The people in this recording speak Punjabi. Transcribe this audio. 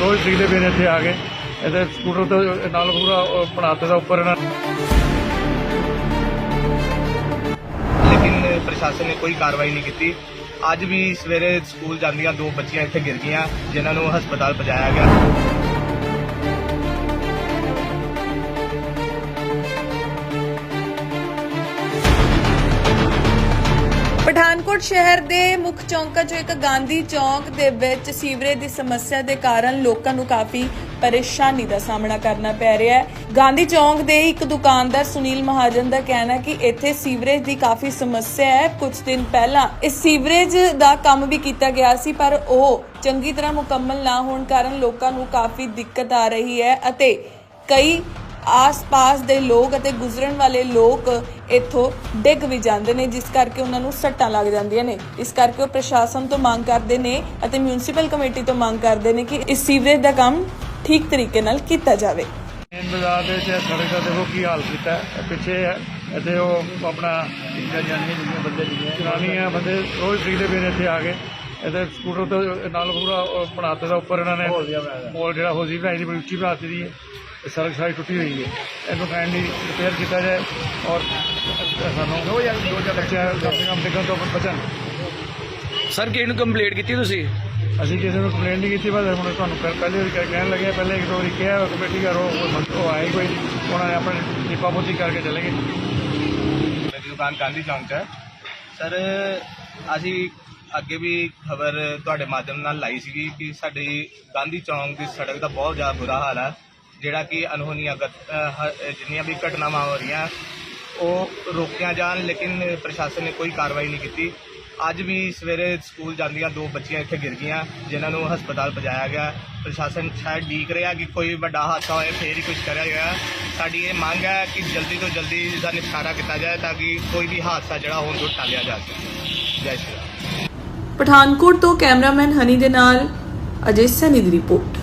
ਰੋਜ਼ ਸਿੱਖਦੇ ਪਏ ਨੇ ਇੱਥੇ ਆ ਕੇ ਇਹਦੇ ਸਕੂਟਰ ਤੋਂ ਨਾਲ ਪੂਰਾ ਬਣਾਤੇ ਦਾ ਉੱਪਰ ਇਹਨਾਂ ਲੇਕਿਨ ਪ੍ਰਸ਼ਾਸਨ ਨੇ ਕੋਈ ਕਾਰਵਾਈ ਨਹੀਂ ਕੀਤੀ। ਅੱਜ ਵੀ ਸਵੇਰੇ ਸਕੂਲ ਜਾਂਦੀਆਂ ਦੋ ਬੱਚੀਆਂ ਇੱਥੇ ਗਿਰ ਗਈਆਂ, ਜਿਨ੍ਹਾਂ ਨੂੰ ਹਸਪਤਾਲ ਪਹੁੰਚਾਇਆ ਗਿਆ। ਪਠਾਨਕੋਟ ਸ਼ਹਿਰ ਦੇ ਮੁੱਖ ਚੌਂਕਾਂ 'ਚੋਂ ਇੱਕ ਗਾਂਧੀ ਚੌਂਕ ਦੇ ਵਿੱਚ ਸੀਵਰੇਜ ਦੀ ਸਮੱਸਿਆ ਦੇ ਕਾਰਨ ਲੋਕਾਂ ਨੂੰ ਕਾਫੀ ਪਰੇਸ਼ਾਨੀ ਦਾ ਸਾਹਮਣਾ ਕਰਨਾ ਪੈ ਰਿਹਾ ਹੈ। ਗਾਂਧੀ ਚੌਂਕ ਦੇ ਇੱਕ ਦੁਕਾਨਦਾਰ ਸੁਨੀਲ ਮਹਾਜਨ ਦਾ ਕਹਿਣਾ ਹੈ ਕਿ ਇੱਥੇ ਸੀਵਰੇਜ ਦੀ ਕਾਫੀ ਸਮੱਸਿਆ ਹੈ। ਕੁਝ ਦਿਨ ਪਹਿਲਾਂ ਇਸ ਸੀਵਰੇਜ ਦਾ ਕੰਮ ਵੀ ਕੀਤਾ ਗਿਆ ਸੀ, ਪਰ ਉਹ ਚੰਗੀ ਤਰ੍ਹਾਂ ਮੁਕੰਮਲ ਨਾ ਹੋਣ ਕਾਰਨ ਲੋਕਾਂ ਨੂੰ ਕਾਫੀ ਦਿੱਕਤ ਆ ਰਹੀ ਹੈ ਅਤੇ ਕਈ ਆਸ-ਪਾਸ ਦੇ ਲੋਕ ਅਤੇ ਗੁਜ਼ਰਨ ਵਾਲੇ ਲੋਕ ਇੱਥੋਂ ਡਿੱਗ ਵੀ ਜਾਂਦੇ ਨੇ, ਜਿਸ ਕਰਕੇ ਉਹਨਾਂ ਨੂੰ ਸੱਟਾਂ ਲੱਗ ਜਾਂਦੀਆਂ ਨੇ। ਇਸ ਕਰਕੇ ਉਹ ਪ੍ਰਸ਼ਾਸਨ ਤੋਂ ਮੰਗ ਕਰਦੇ ਨੇ ਅਤੇ ਮਿਊਨਿਸਪਲ ਕਮੇਟੀ ਤੋਂ ਮੰਗ ਕਰਦੇ ਨੇ ਕਿ ਇਸ ਸੀਵਰੇਜ ਦਾ ਕੰਮ ਠੀਕ ਤਰੀਕੇ ਨਾਲ ਕੀਤਾ ਜਾਵੇ। ਮੇਨ ਬਾਜ਼ਾਰ ਦੇ ਵਿੱਚ ਸੜਕ ਦਾ ਦੇਖੋ ਕੀ ਹਾਲ ਕੀਤਾ ਹੈ। ਪਿੱਛੇ ਇੱਥੇ ਉਹ ਆਪਣਾ ਜਿਹੜੀਆਂ ਬੰਦੇ ਜਿਹੜੀਆਂ ਜਨਾਨੀਆਂ ਬੰਦੇ ਰੋਜ਼ ਸਿੱਖਦੇ ਪਏ ਨੇ ਇੱਥੇ ਆ ਕੇ ਇਹਦੇ ਸਕੂਟਰ ਤੋਂ ਨਾਲ ਪੂਰਾ ਬਣਾਤੇ ਦਾ ਉੱਪਰ ਇਹਨਾਂ ਨੇ। ਪੋਲ ਜਿਹੜਾ ਹੋ ਸੀ ਬਣਾਈ ਦੀ ਬੜੀ ਉੱਚੀ ਬਣਾਤੀ ਦੀ ਹੈ ਇਹ ਸੜਕ ਸਾਰੀ ਟੁੱਟੀ ਹੋਈ ਹੈ। ਇਹਨੂੰ ਕਾਈਂਡਲੀ ਰਿਪੇਅਰ ਕੀਤਾ ਜਾਏ ਔਰ ਸਾਨੂੰ ਦੋ ਜਾਂ ਦੋ ਜਾਂ ਬੱਚਿਆਂ ਕਮ ਸੇ ਕਮ ਤੋਂ ਬਚਣ। ਸਰ ਕਿਹਨੂੰ ਕੰਪਲੀਟ ਕੀਤੀ ਤੁਸੀਂ? ਅਸੀਂ ਕਿਸੇ ਨੂੰ ਕੰਪਲੇਂਟ ਨਹੀਂ ਕੀਤੀ ਬਸ ਹੁਣ ਤੁਹਾਨੂੰ ਪਹਿ- ਪਹਿਲੇ ਵੀ ਕਹਿ- ਕਹਿਣ ਲੱਗੇ ਪਹਿਲੇ ਇੱਕ ਦੋ ਵਾਰੀ ਕਿਹਾ ਕਮੇਟੀ ਘਰੋਂ ਉਹ ਉਹ ਆਏ ਕੋਈ ਨਹੀਂ। ਉਹਨਾਂ ਨੇ ਆਪਣੇ ਨਿਪਾ ਪੋਤੀ ਕਰਕੇ ਚਲੇ ਗਏ। ਮੇਰੀ ਦੁਕਾਨ ਗਾਂਧੀ ਚੌਂਕ 'ਚ ਹੈ। ਸਰ ਅਸੀਂ ਅੱਗੇ ਵੀ ਖਬਰ ਤੁਹਾਡੇ ਮਾਧਿਅਮ ਨਾਲ ਲਾਈ ਸੀਗੀ ਕਿ ਸਾਡੀ ਗਾਂਧੀ ਚੌਂਕ ਦੀ ਸੜਕ ਦਾ ਬਹੁਤ ਜ਼ਿਆਦਾ ਬੁਰਾ ਹਾਲ ਹੈ ਜਿਹੜਾ ਕਿ ਅਨਹੋਨੀਆਂ ਜਿੰਨੀਆਂ ਵੀ ਘਟਨਾਵਾਂ ਹੋ ਰਹੀਆਂ, ਉਹ ਰੋਕੀਆਂ ਜਾਣ, ਲੇਕਿਨ ਪ੍ਰਸ਼ਾਸਨ ਨੇ ਕੋਈ ਕਾਰਵਾਈ ਨਹੀਂ ਕੀਤੀ। ਅੱਜ ਵੀ ਸਵੇਰੇ ਸਕੂਲ ਜਾਂਦੀਆਂ ਦੋ ਬੱਚੀਆਂ ਇੱਥੇ ਗਿਰ ਗਈਆਂ, ਜਿਨ੍ਹਾਂ ਨੂੰ ਹਸਪਤਾਲ ਪਹੁੰਚਾਇਆ ਗਿਆ। ਪ੍ਰਸ਼ਾਸਨ ਸ਼ਾਇਦ ਡੀਕ ਰਿਹਾ ਕਿ ਕੋਈ ਵੱਡਾ ਹਾਦਸਾ ਹੋਏ, ਫੇਰ ਹੀ ਕੁਝ ਕਰਿਆ ਗਿਆ। ਸਾਡੀ ਇਹ ਮੰਗ ਹੈ ਕਿ ਜਲਦੀ ਤੋਂ ਜਲਦੀ ਇਸ ਦਾ ਨਿਪਟਾਰਾ ਕੀਤਾ ਜਾਏ, ਤਾਂ ਕਿ ਕੋਈ ਵੀ ਹਾਦਸਾ ਜਿਹੜਾ ਹੋਣ ਤੋਂ ਟਾਲਿਆ ਜਾ ਸਕੇ। ਜੈ ਸ਼੍ਰੀ ਰਾਮ। ਪਠਾਨਕੋਟ ਤੋਂ ਕੈਮਰਾਮੈਨ ਹਨੀ ਦੇ ਨਾਲ ਅਜੇ ਸੈਨੀ ਦੀ ਰਿਪੋਰਟ।